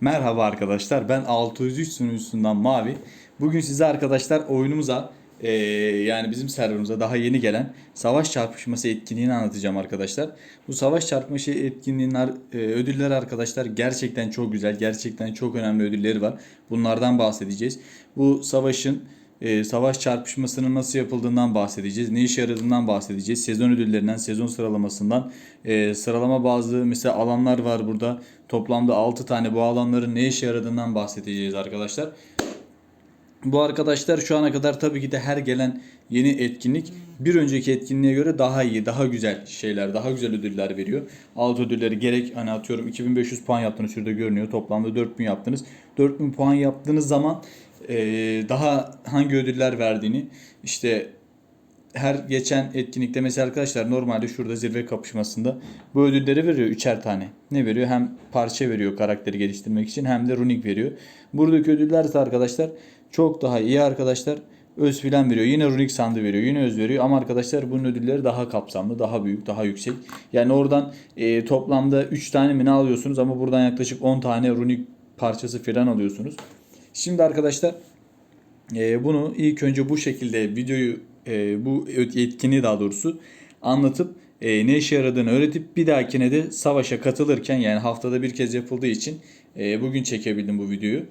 Merhaba arkadaşlar ben 603 sunucusundan Mavi. Bugün size arkadaşlar oyunumuza eee, yani bizim serverımıza daha yeni gelen savaş çarpışması etkinliğini anlatacağım arkadaşlar. Bu savaş çarpışması etkinliğinin eee, ödülleri arkadaşlar gerçekten çok güzel. Gerçekten çok önemli ödülleri var. Bunlardan bahsedeceğiz. Bu savaşın eee, savaş çarpışmasının nasıl yapıldığından bahsedeceğiz. Ne işe yaradığından bahsedeceğiz. Sezon ödüllerinden, sezon sıralamasından, eee, sıralama bazı mesela alanlar var burada. Toplamda 6 tane bu alanların ne işe yaradığından bahsedeceğiz arkadaşlar. Bu arkadaşlar şu ana kadar tabii ki de her gelen yeni etkinlik bir önceki etkinliğe göre daha iyi, daha güzel şeyler, daha güzel ödüller veriyor. Alt ödülleri gerek hani atıyorum 2500 puan yaptınız şurada görünüyor. Toplamda 4000 yaptınız. 4000 puan yaptığınız zaman daha hangi ödüller verdiğini işte her geçen etkinlikte mesela arkadaşlar normalde şurada zirve kapışmasında bu ödülleri veriyor üçer tane. Ne veriyor? Hem parça veriyor karakteri geliştirmek için hem de runik veriyor. Buradaki ödüller ise arkadaşlar çok daha iyi arkadaşlar. Öz filan veriyor. Yine runik sandı veriyor. Yine öz veriyor. Ama arkadaşlar bunun ödülleri daha kapsamlı, daha büyük, daha yüksek. Yani oradan e, toplamda 3 tane mi ne alıyorsunuz ama buradan yaklaşık 10 tane runik parçası filan alıyorsunuz. Şimdi arkadaşlar e, bunu ilk önce bu şekilde videoyu e, bu etkinliği daha doğrusu anlatıp e, ne işe yaradığını öğretip bir dahakine de savaşa katılırken yani haftada bir kez yapıldığı için e, bugün çekebildim bu videoyu.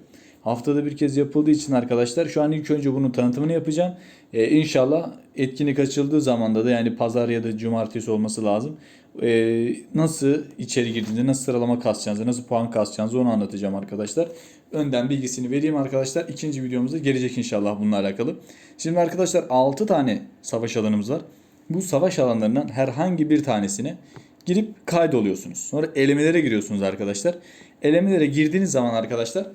Haftada bir kez yapıldığı için arkadaşlar şu an ilk önce bunun tanıtımını yapacağım. E, inşallah etkinlik açıldığı zamanda da yani pazar ya da cumartesi olması lazım. E, nasıl içeri girdiğinde nasıl sıralama kasacağınızı, nasıl puan kasacağınızı onu anlatacağım arkadaşlar. Önden bilgisini vereyim arkadaşlar. İkinci videomuzda gelecek inşallah bununla alakalı. Şimdi arkadaşlar 6 tane savaş alanımız var. Bu savaş alanlarından herhangi bir tanesine girip kaydoluyorsunuz. Sonra elemelere giriyorsunuz arkadaşlar. Elemelere girdiğiniz zaman arkadaşlar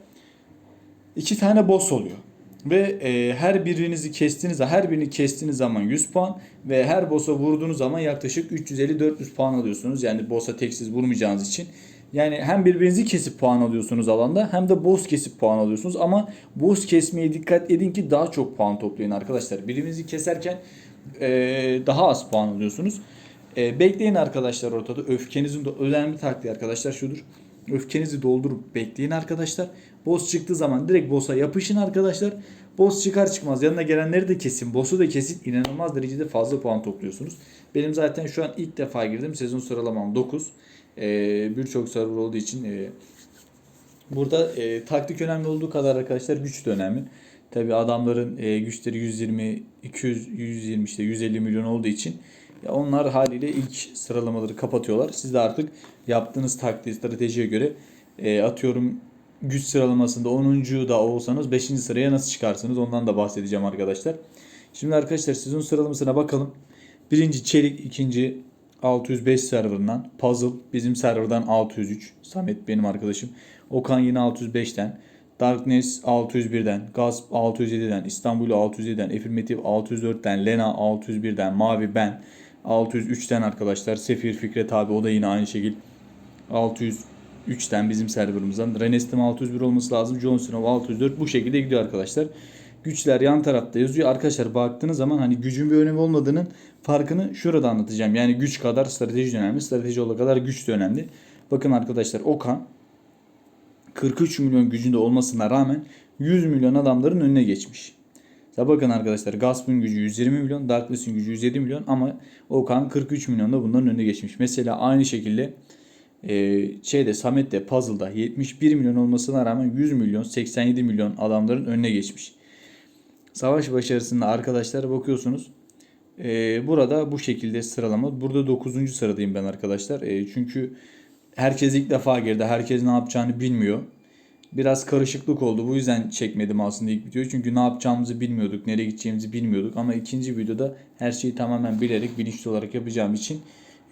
iki tane boss oluyor. Ve e, her birinizi kestiğiniz her birini kestiğiniz zaman 100 puan ve her boss'a vurduğunuz zaman yaklaşık 350-400 puan alıyorsunuz. Yani boss'a tek siz vurmayacağınız için. Yani hem birbirinizi kesip puan alıyorsunuz alanda hem de boss kesip puan alıyorsunuz. Ama boss kesmeye dikkat edin ki daha çok puan toplayın arkadaşlar. Birbirinizi keserken e, daha az puan alıyorsunuz. E, bekleyin arkadaşlar ortada. Öfkenizin de önemli taktiği arkadaşlar şudur. Öfkenizi doldurup bekleyin arkadaşlar. Boss çıktığı zaman direkt boss'a yapışın arkadaşlar. Boss çıkar çıkmaz yanına gelenleri de kesin. Boss'u da kesin. inanılmaz derecede fazla puan topluyorsunuz. Benim zaten şu an ilk defa girdim. Sezon sıralamam 9. Ee, Birçok server olduğu için e, burada e, taktik önemli olduğu kadar arkadaşlar güç de önemli. Tabi adamların e, güçleri 120, 200, 120 işte 150 milyon olduğu için ya onlar haliyle ilk sıralamaları kapatıyorlar. Siz de artık yaptığınız taktiği stratejiye göre e, atıyorum güç sıralamasında 10. da olsanız 5. sıraya nasıl çıkarsınız ondan da bahsedeceğim arkadaşlar. Şimdi arkadaşlar sezon sıralamasına bakalım. Birinci Çelik, ikinci 605 serverından. Puzzle bizim serverdan 603. Samet benim arkadaşım. Okan yine 605'ten. Darkness 601'den, Gasp 607'den, İstanbul 607'den, Affirmative 604'ten, Lena 601'den, Mavi ben 603'ten arkadaşlar. Sefir Fikret abi o da yine aynı şekil 603'ten bizim serverımızdan. Renestim 601 olması lazım. Jon Snow 604 bu şekilde gidiyor arkadaşlar. Güçler yan tarafta yazıyor. Arkadaşlar baktığınız zaman hani gücün bir önemi olmadığının farkını şurada anlatacağım. Yani güç kadar strateji önemli. Strateji olduğu kadar güç de önemli. Bakın arkadaşlar Okan 43 milyon gücünde olmasına rağmen 100 milyon adamların önüne geçmiş. Ya bakın arkadaşlar Gasp'ın gücü 120 milyon, Darkless'in gücü 107 milyon ama Okan 43 milyonda bunların önüne geçmiş. Mesela aynı şekilde e, şeyde Samet'te Puzzle'da 71 milyon olmasına rağmen 100 milyon 87 milyon adamların önüne geçmiş. Savaş başarısında arkadaşlar bakıyorsunuz. e, burada bu şekilde sıralama. Burada 9. sıradayım ben arkadaşlar. E, çünkü herkes ilk defa girdi. Herkes ne yapacağını bilmiyor. Biraz karışıklık oldu. Bu yüzden çekmedim aslında ilk videoyu. Çünkü ne yapacağımızı bilmiyorduk. Nereye gideceğimizi bilmiyorduk. Ama ikinci videoda her şeyi tamamen bilerek, bilinçli olarak yapacağım için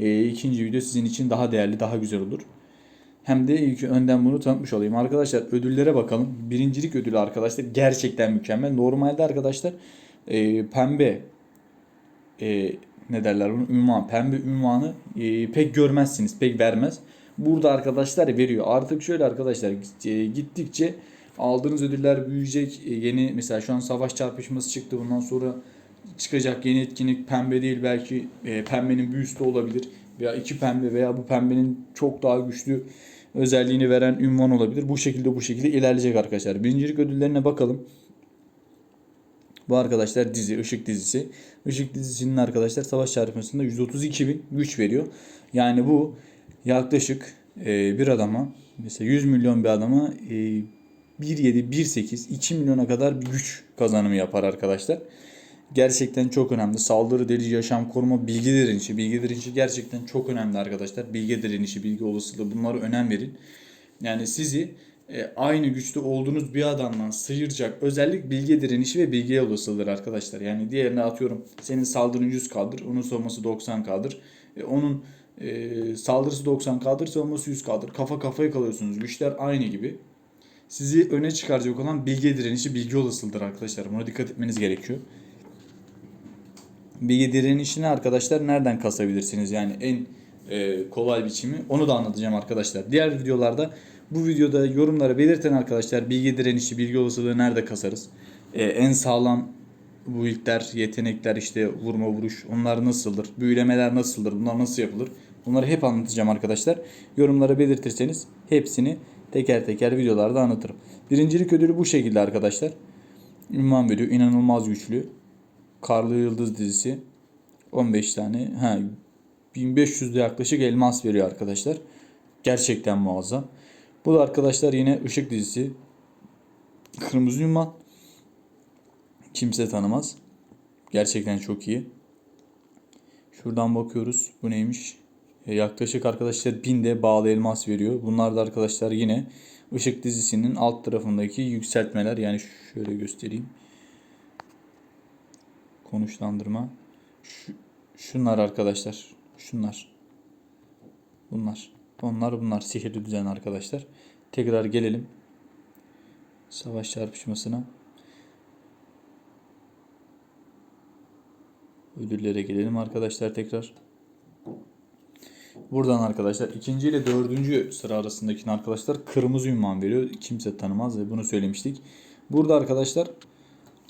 e, ikinci video sizin için daha değerli, daha güzel olur. Hem de ilk önden bunu tanıtmış olayım. Arkadaşlar ödüllere bakalım. Birincilik ödülü arkadaşlar gerçekten mükemmel. Normalde arkadaşlar e, pembe e, ne derler bunu ünvan pembe ünvanı e, pek görmezsiniz pek vermez. Burada arkadaşlar veriyor. Artık şöyle arkadaşlar e, gittikçe aldığınız ödüller büyüyecek. E, yeni mesela şu an savaş çarpışması çıktı. Bundan sonra çıkacak yeni etkinlik pembe değil belki e, pembenin bir üstü olabilir veya iki pembe veya bu pembenin çok daha güçlü özelliğini veren ünvan olabilir. Bu şekilde bu şekilde ilerleyecek arkadaşlar. Birincilik ödüllerine bakalım. Bu arkadaşlar dizi, Işık dizisi. Işık dizisinin arkadaşlar savaş çarpmasında 132 bin güç veriyor. Yani bu yaklaşık e, bir adama mesela 100 milyon bir adama e, 1.7, 1.8, 2 milyona kadar bir güç kazanımı yapar arkadaşlar. Gerçekten çok önemli. Saldırı delici, yaşam koruma, bilgi direnişi. Bilgi direnişi gerçekten çok önemli arkadaşlar. Bilgi direnişi, bilgi olasılığı bunlara önem verin. Yani sizi e, aynı güçte olduğunuz bir adamdan sıyıracak özellik bilgi direnişi ve bilgi olasılığıdır arkadaşlar. Yani diğerine atıyorum senin saldırın 100 kaldır, onun savunması 90 kaldır. E, onun e, saldırısı 90 kaldır, savunması 100 kaldır. Kafa kafaya kalıyorsunuz. Güçler aynı gibi. Sizi öne çıkaracak olan bilgi direnişi, bilgi olasılığıdır arkadaşlar. Buna dikkat etmeniz gerekiyor. Bilgi direnişini arkadaşlar nereden kasabilirsiniz? Yani en e, kolay biçimi onu da anlatacağım arkadaşlar. Diğer videolarda bu videoda yorumlara belirten arkadaşlar bilgi direnişi, bilgi olasılığı nerede kasarız? E, en sağlam build'ler, yetenekler işte vurma vuruş onlar nasıldır? Büyülemeler nasıldır? Bunlar nasıl yapılır? Bunları hep anlatacağım arkadaşlar. Yorumlara belirtirseniz hepsini teker teker videolarda anlatırım. Birincilik ödülü bu şekilde arkadaşlar. Ünvan veriyor. İnanılmaz güçlü. Karlı Yıldız dizisi 15 tane ha 1500'de yaklaşık elmas veriyor arkadaşlar. Gerçekten muazzam. Bu da arkadaşlar yine Işık dizisi. Kırmızı Ünvan. Kimse tanımaz. Gerçekten çok iyi. Şuradan bakıyoruz. Bu neymiş? E, yaklaşık arkadaşlar 1000 de bağlı elmas veriyor. Bunlar da arkadaşlar yine Işık dizisinin alt tarafındaki yükseltmeler. Yani şöyle göstereyim konuşlandırma. Şu, şunlar arkadaşlar. Şunlar. Bunlar. Onlar bunlar. Sihirli düzen arkadaşlar. Tekrar gelelim. Savaş çarpışmasına. Ödüllere gelelim arkadaşlar tekrar. Buradan arkadaşlar ikinci ile dördüncü sıra arasındaki arkadaşlar kırmızı ünvan veriyor. Kimse tanımaz ve bunu söylemiştik. Burada arkadaşlar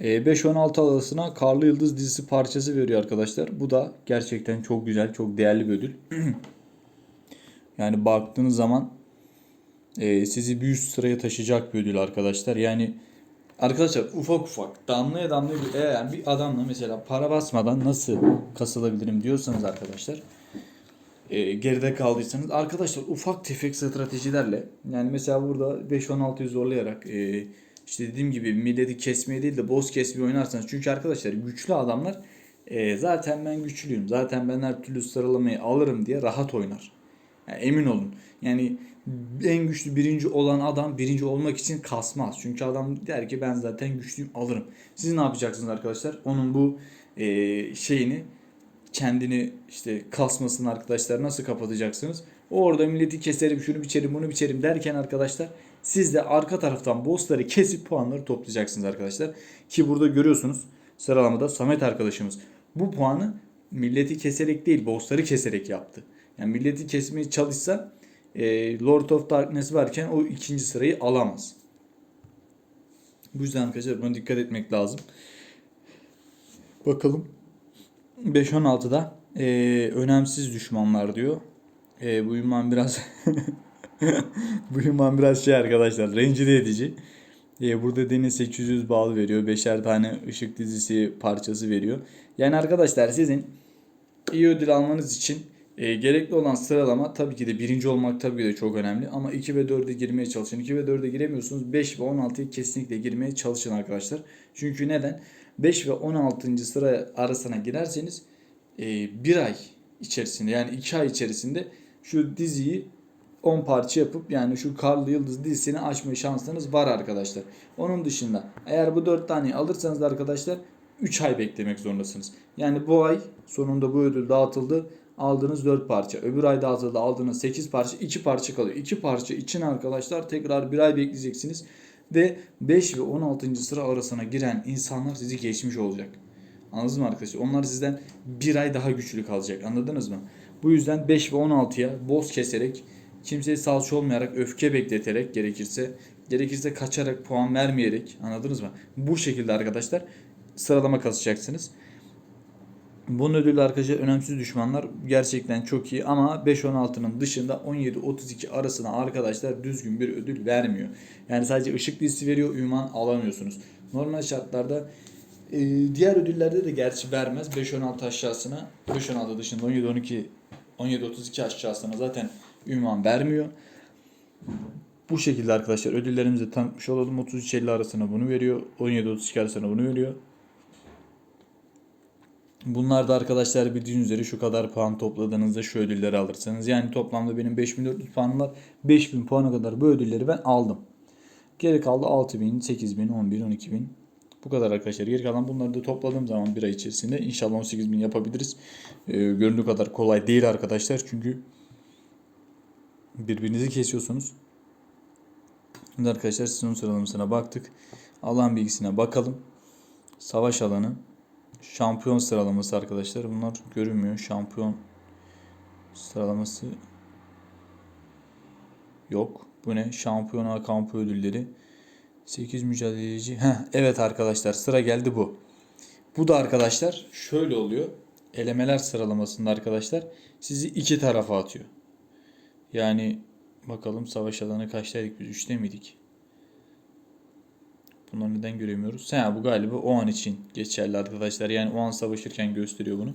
5-16 E, arasına Karlı Yıldız dizisi parçası veriyor arkadaşlar. Bu da gerçekten çok güzel, çok değerli bir ödül. yani baktığınız zaman e, sizi bir üst sıraya taşıyacak bir ödül arkadaşlar. Yani arkadaşlar ufak ufak damlaya damlaya bir, eğer bir adamla mesela para basmadan nasıl kasılabilirim diyorsanız arkadaşlar e, geride kaldıysanız arkadaşlar ufak tefek stratejilerle yani mesela burada 5-16'yı zorlayarak e, işte dediğim gibi milleti kesmeye değil de boss kesmeye oynarsanız çünkü arkadaşlar güçlü adamlar e, zaten ben güçlüyüm zaten ben her türlü sıralamayı alırım diye rahat oynar. Yani emin olun. Yani en güçlü birinci olan adam birinci olmak için kasmaz. Çünkü adam der ki ben zaten güçlüyüm alırım. Siz ne yapacaksınız arkadaşlar? Onun bu e, şeyini kendini işte kasmasını arkadaşlar nasıl kapatacaksınız? Orada milleti keserim şunu biçerim bunu biçerim derken arkadaşlar siz de arka taraftan bossları kesip puanları toplayacaksınız arkadaşlar. Ki burada görüyorsunuz sıralamada Samet arkadaşımız bu puanı milleti keserek değil bossları keserek yaptı. Yani milleti kesmeye çalışsa e, Lord of Darkness varken o ikinci sırayı alamaz. Bu yüzden arkadaşlar buna dikkat etmek lazım. Bakalım 5-16'da e, önemsiz düşmanlar diyor. E, bu ünvan biraz bu ünvan biraz şey arkadaşlar rencide edici. E, burada Deniz 800 bağlı veriyor. Beşer tane ışık dizisi parçası veriyor. Yani arkadaşlar sizin iyi ödül almanız için e, gerekli olan sıralama tabii ki de birinci olmak tabii ki de çok önemli. Ama 2 ve 4'e girmeye çalışın. 2 ve 4'e giremiyorsunuz. 5 ve 16'ya kesinlikle girmeye çalışın arkadaşlar. Çünkü neden? 5 ve 16. sıra arasına girerseniz e, bir ay içerisinde yani 2 ay içerisinde şu diziyi 10 parça yapıp yani şu Karlı Yıldız dizisini açma şansınız var arkadaşlar. Onun dışında eğer bu 4 taneyi alırsanız da arkadaşlar 3 ay beklemek zorundasınız. Yani bu ay sonunda bu ödül dağıtıldı. Aldığınız 4 parça. Öbür ay dağıtıldı aldığınız 8 parça. 2 parça kalıyor. 2 parça için arkadaşlar tekrar bir ay bekleyeceksiniz. Ve 5 ve 16. sıra arasına giren insanlar sizi geçmiş olacak. Anladınız mı arkadaşlar? Onlar sizden bir ay daha güçlü kalacak. Anladınız mı? Bu yüzden 5 ve 16'ya boz keserek, kimseye salça olmayarak, öfke bekleterek gerekirse, gerekirse kaçarak, puan vermeyerek, anladınız mı? Bu şekilde arkadaşlar sıralama kasacaksınız. Bunun ödülü arkadaşlar önemsiz düşmanlar gerçekten çok iyi ama 5-16'nın dışında 17-32 arasına arkadaşlar düzgün bir ödül vermiyor. Yani sadece ışık dizisi veriyor, ünvan alamıyorsunuz. Normal şartlarda e, diğer ödüllerde de gerçi vermez. 5-16 aşağısına, 5-16 dışında 17-12 17-32 aşağısına zaten ünvan vermiyor. Bu şekilde arkadaşlar ödüllerimizi tanıtmış olalım. 33-50 arasına bunu veriyor. 17-32 arasına bunu veriyor. Bunlar da arkadaşlar bildiğiniz üzere şu kadar puan topladığınızda şu ödülleri alırsınız. Yani toplamda benim 5400 puanım var. 5000 puana kadar bu ödülleri ben aldım. Geri kaldı 6000, 8000, 11000, 12000. Bu kadar arkadaşlar. Geri kalan bunları da topladığım zaman bir ay içerisinde inşallah 18000 yapabiliriz. Ee, göründüğü kadar kolay değil arkadaşlar. Çünkü birbirinizi kesiyorsunuz. Şimdi arkadaşlar sezon sıralamasına baktık. Alan bilgisine bakalım. Savaş alanı. Şampiyon sıralaması arkadaşlar. Bunlar görünmüyor. Şampiyon sıralaması yok. Bu ne? Şampiyona kampı ödülleri. 8 mücadeleci. Heh, evet arkadaşlar sıra geldi bu. Bu da arkadaşlar şöyle oluyor. Elemeler sıralamasında arkadaşlar sizi iki tarafa atıyor. Yani bakalım savaş alanı kaçtaydık biz? 3'te miydik? Bunları neden göremiyoruz? Ha, bu galiba o an için geçerli arkadaşlar. Yani o an savaşırken gösteriyor bunu.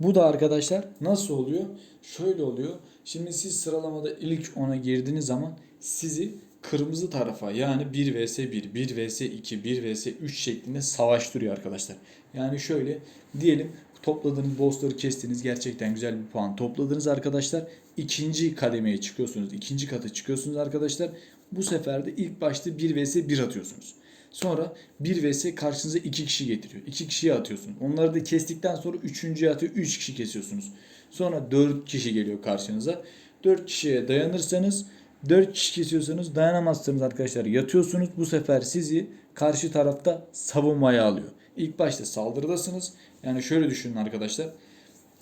Bu da arkadaşlar nasıl oluyor? Şöyle oluyor. Şimdi siz sıralamada ilk 10'a girdiğiniz zaman sizi kırmızı tarafa yani 1 vs 1, 1 vs 2, 1 vs 3 şeklinde savaştırıyor arkadaşlar. Yani şöyle diyelim topladığınız bossları kestiniz. Gerçekten güzel bir puan topladınız arkadaşlar. İkinci kademeye çıkıyorsunuz. ikinci kata çıkıyorsunuz arkadaşlar. Bu sefer de ilk başta 1 vs 1 atıyorsunuz. Sonra 1 vs karşınıza 2 kişi getiriyor. 2 kişiye atıyorsun. Onları da kestikten sonra 3.ye atıyor. 3 kişi kesiyorsunuz. Sonra 4 kişi geliyor karşınıza. 4 kişiye dayanırsanız 4 kişi kesiyorsanız dayanamazsınız arkadaşlar. Yatıyorsunuz. Bu sefer sizi karşı tarafta savunmaya alıyor. İlk başta saldırıdasınız. Yani şöyle düşünün arkadaşlar.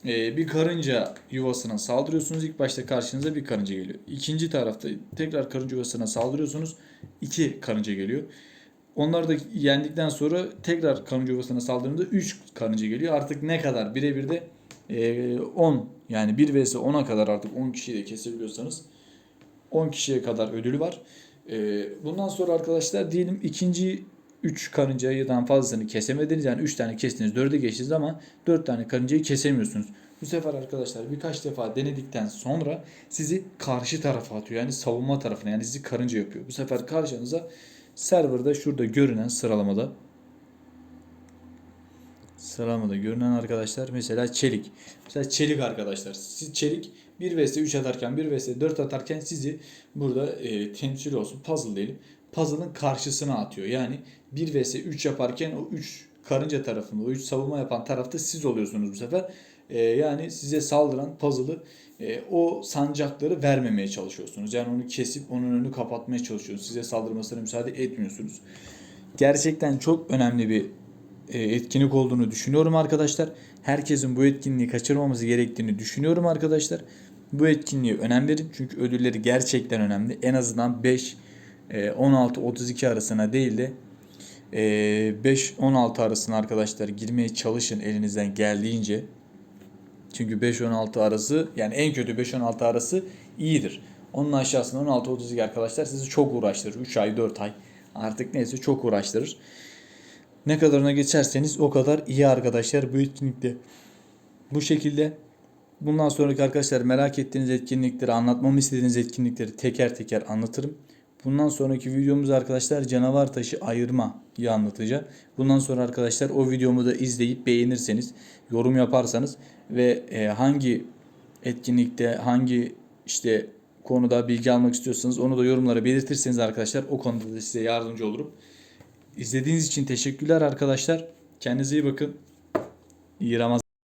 Ee, bir karınca yuvasına saldırıyorsunuz. İlk başta karşınıza bir karınca geliyor. İkinci tarafta tekrar karınca yuvasına saldırıyorsunuz. iki karınca geliyor. Onları da yendikten sonra tekrar karınca yuvasına saldırdığında 3 karınca geliyor. Artık ne kadar birebir de e, 10 yani 1 vs 10'a kadar artık 10 kişiyi de kesebiliyorsanız 10 kişiye kadar ödülü var. E, bundan sonra arkadaşlar diyelim ikinci 3 karıncayıdan fazlasını kesemediniz. Yani 3 tane kestiniz 4'e geçtiniz ama 4 tane karıncayı kesemiyorsunuz. Bu sefer arkadaşlar birkaç defa denedikten sonra sizi karşı tarafa atıyor. Yani savunma tarafına yani sizi karınca yapıyor. Bu sefer karşınıza serverda şurada görünen sıralamada sıralamada görünen arkadaşlar mesela çelik. Mesela çelik arkadaşlar. Siz çelik 1 vs 3 atarken 1 vs 4 atarken sizi burada e, temsil olsun puzzle diyelim. Puzzle'ın karşısına atıyor. Yani 1 vs 3 yaparken o 3 karınca tarafında o 3 savunma yapan tarafta siz oluyorsunuz bu sefer. E, yani size saldıran puzzle'ı e, o sancakları vermemeye çalışıyorsunuz. Yani onu kesip onun önünü kapatmaya çalışıyorsunuz. Size saldırmasına müsaade etmiyorsunuz. Gerçekten çok önemli bir e, etkinlik olduğunu düşünüyorum arkadaşlar. Herkesin bu etkinliği kaçırmaması gerektiğini düşünüyorum arkadaşlar. Bu etkinliğe önem verin çünkü ödülleri gerçekten önemli. En azından 5 16 32 arasına değil de 5 16 arasına arkadaşlar girmeye çalışın elinizden geldiğince. Çünkü 5-16 arası yani en kötü 5-16 arası iyidir. Onun aşağısında 16-32 arkadaşlar sizi çok uğraştırır. 3 ay 4 ay artık neyse çok uğraştırır. Ne kadarına geçerseniz o kadar iyi arkadaşlar bu etkinlikte. Bu şekilde bundan sonraki arkadaşlar merak ettiğiniz etkinlikleri anlatmamı istediğiniz etkinlikleri teker teker anlatırım. Bundan sonraki videomuz arkadaşlar canavar taşı ayırmayı anlatacağım. Bundan sonra arkadaşlar o videomu da izleyip beğenirseniz, yorum yaparsanız ve e, hangi etkinlikte, hangi işte konuda bilgi almak istiyorsanız onu da yorumlara belirtirseniz arkadaşlar o konuda da size yardımcı olurum. İzlediğiniz için teşekkürler arkadaşlar. Kendinize iyi bakın. İyi Ramazan.